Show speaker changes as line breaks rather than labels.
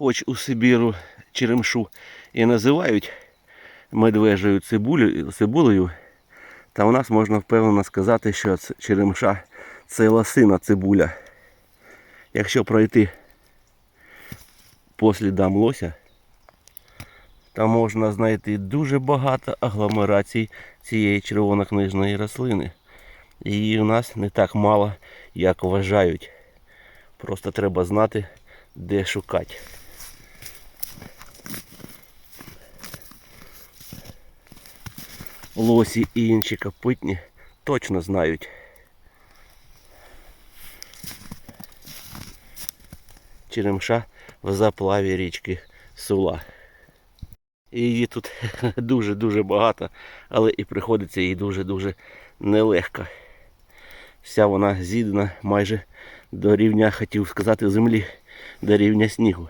хоч у Сибіру черемшу і називають медвежою цибулею, цибулею, та у нас можна впевнено сказати, що черемша це лосина цибуля. Якщо пройти по слідам лося, там можна знайти дуже багато агломерацій цієї червонокнижної рослини. Її у нас не так мало, як вважають. Просто треба знати, де шукати. Лосі і інші копитні точно знають. Черемша в заплаві річки Сула. Її тут дуже-дуже багато, але і приходиться їй дуже-дуже нелегко. Вся вона з'їдена майже до рівня, хотів сказати, землі, до рівня снігу.